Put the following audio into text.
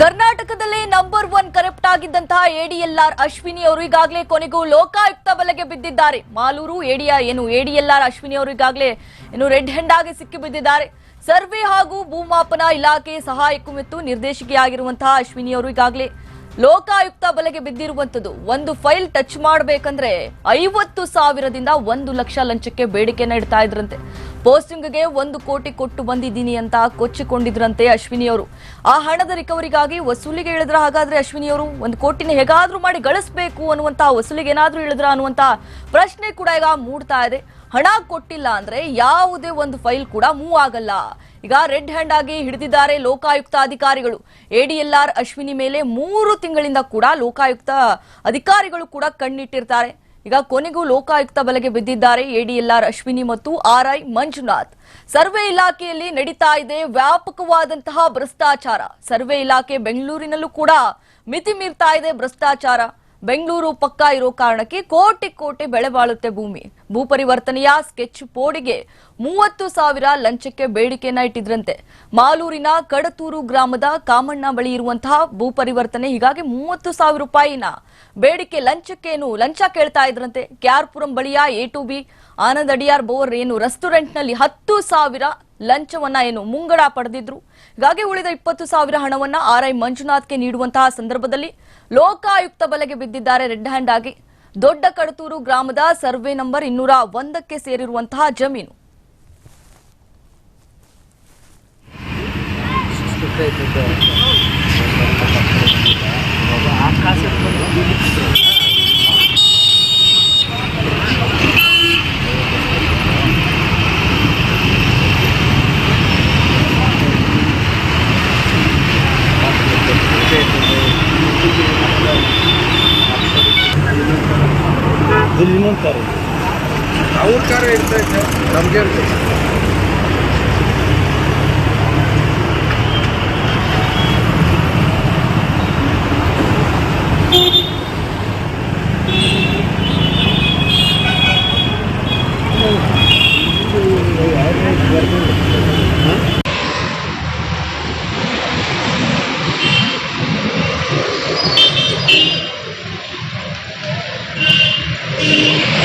ಕರ್ನಾಟಕದಲ್ಲೇ number one corrupt ಆಗಿದ್ದಂತಹ ADLR Ashwini ಅವರು ಈಗಾಗಲೇ ಕೊನೆಗೂ ಲೋಕಾಯುಕ್ತ ಬಲೆಗೆ ಬಿದ್ದಿದ್ದಾರೆ. ಮಾಲೂರು ಎಡಿಯ ಏನು ಎಡಿಎಲ್ಆರ್ ಅಶ್ವಿನಿ ಅವರು ಈಗಾಗಲೇ ಏನು ರೆಡ್ ಹೆಂಡ್ ಆಗಿ ಸಿಕ್ಕಿ ಬಿದ್ದಿದ್ದಾರೆ. ಸರ್ವೆ ಹಾಗೂ ಭೂಮಾಪನ ಇಲಾಖೆ ಸಹಾಯಕ ಮತ್ತು ನಿರ್ದೇಶಕಿಯಾಗಿರುವಂತಹ ಅಶ್ವಿನಿ ಅವರು ಈಗಾಗಲೇ ಲೋಕಾಯುಕ್ತ ಬಲೆಗೆ ಬಿದ್ದಿರುವಂತದ್ದು ಒಂದು ಫೈಲ್ ಟಚ್ ಮಾಡಬೇಕಂದ್ರೆ ಐವತ್ತು ಸಾವಿರದಿಂದ ಒಂದು ಲಕ್ಷ ಲಂಚಕ್ಕೆ ಬೇಡಿಕೆ ನೀಡ್ತಾ ಇದ್ರಂತೆ. ಪೋಸ್ಟಿಂಗ್ಗೆ ಒಂದು ಕೋಟಿ ಕೊಟ್ಟು ಬಂದಿದ್ದೀನಿ ಅಂತ ಕೊಚ್ಚಿಕೊಂಡಿದ್ರಂತೆ ಅಶ್ವಿನಿ ಅವರು. ಆ ಹಣದ ರಿಕವರಿಗಾಗಿ ವಸೂಲಿಗೆ ಇಳಿದ್ರ ಹಾಗಾದ್ರೆ ಅಶ್ವಿನಿ ಅವರು ಒಂದು ಕೋಟಿನ ಹೇಗಾದ್ರೂ ಮಾಡಿ ಗಳಿಸಬೇಕು ಅನ್ನುವಂತ ವಸೂಲಿಗೆ ಏನಾದ್ರೂ ಇಳಿದ್ರ ಅನ್ನುವಂತ ಪ್ರಶ್ನೆ ಕೂಡ ಈಗ ಮೂಡ್ತಾ ಇದೆ. ಹಣ ಕೊಟ್ಟಿಲ್ಲ ಅಂದ್ರೆ ಯಾವುದೇ ಒಂದು ಫೈಲ್ ಕೂಡ ಮೂವ್ ಆಗಲ್ಲ. ಈಗ ರೆಡ್ ಹ್ಯಾಂಡ್ ಆಗಿ ಹಿಡಿದಿದ್ದಾರೆ ಲೋಕಾಯುಕ್ತ ಅಧಿಕಾರಿಗಳು. ಎಡಿಎಲ್ಆರ್ ಅಶ್ವಿನಿ ಮೇಲೆ ಮೂರು ತಿಂಗಳಿಂದ ಕೂಡ ಲೋಕಾಯುಕ್ತ ಅಧಿಕಾರಿಗಳು ಕೂಡ ಕಣ್ಣಿಟ್ಟಿರ್ತಾರೆ. ಈಗ ಕೊನೆಗೂ ಲೋಕಾಯುಕ್ತ ಬಲೆಗೆ ಬಿದ್ದಿದ್ದಾರೆ ಎಡಿಎಲ್ಆರ್ ಅಶ್ವಿನಿ ಮತ್ತು ಆರ್ಐ ಮಂಜುನಾಥ್. ಸರ್ವೆ ಇಲಾಖೆಯಲ್ಲಿ ನಡೀತಾ ಇದೆ ವ್ಯಾಪಕವಾದಂತಹ ಭ್ರಷ್ಟಾಚಾರ. ಸರ್ವೆ ಇಲಾಖೆ ಬೆಂಗಳೂರಿನಲ್ಲೂ ಕೂಡ ಮಿತಿ ಮೀರ್ತಾ ಇದೆ ಭ್ರಷ್ಟಾಚಾರ. ಬೆಂಗಳೂರು ಪಕ್ಕ ಇರೋ ಕಾರಣಕ್ಕೆ ಕೋಟಿ ಕೋಟಿ ಬೆಳೆ ಬಾಳುತ್ತೆ ಭೂಮಿ. ಭೂ ಪರಿವರ್ತನೆಯ ಸ್ಕೆಚ್ ಪೋಡಿಗೆ ಮೂವತ್ತು ಸಾವಿರ ಲಂಚಕ್ಕೆ ಬೇಡಿಕೆಯನ್ನ ಇಟ್ಟಿದ್ರಂತೆ. ಮಾಲೂರಿನ ಕಡತೂರು ಗ್ರಾಮದ ಕಾಮಣ್ಣ ಬಳಿ ಇರುವಂತಹ ಭೂ ಪರಿವರ್ತನೆ ಹೀಗಾಗಿ ಮೂವತ್ತು ಸಾವಿರ ರೂಪಾಯಿನ ಬೇಡಿಕೆ ಲಂಚಕ್ಕೇನು ಲಂಚ ಕೇಳ್ತಾ ಇದ್ರಂತೆ. ಕ್ಯಾರ್ಪುರಂ ಬಳಿಯ A to B, Anand Adyar bore ಏನು ರೆಸ್ಟೋರೆಂಟ್ನಲ್ಲಿ ಹತ್ತು ಸಾವಿರ ಲಂಚವನ್ನ ಏನು ಮುಂಗಡ ಪಡೆದಿದ್ರು. ಹೀಗಾಗಿ ಉಳಿದ ಇಪ್ಪತ್ತು ಸಾವಿರ ಹಣವನ್ನ ಆರ್ ಐ ಮಂಜುನಾಥ್ಗೆ ನೀಡುವಂತಹ ಸಂದರ್ಭದಲ್ಲಿ ಲೋಕಾಯುಕ್ತ ಬಲೆಗೆ ಬಿದ್ದಿದ್ದಾರೆ ರೆಡ್ ಹ್ಯಾಂಡ್ ಆಗಿ. ದೊಡ್ಡ ಕಡತೂರು ಗ್ರಾಮದ ಸರ್ವೆ ನಂಬರ್ ಇನ್ನೂರ ಒಂದಕ್ಕೆ ಸೇರಿರುವಂತಹ ಜಮೀನು. ಇಲ್ಲಿ ಇನ್ನೊಂದು ಕಾರು ಅವ್ರ ಕಾರ ಇರ್ತೈತೆ ನಮ್ಗೆ Yeah.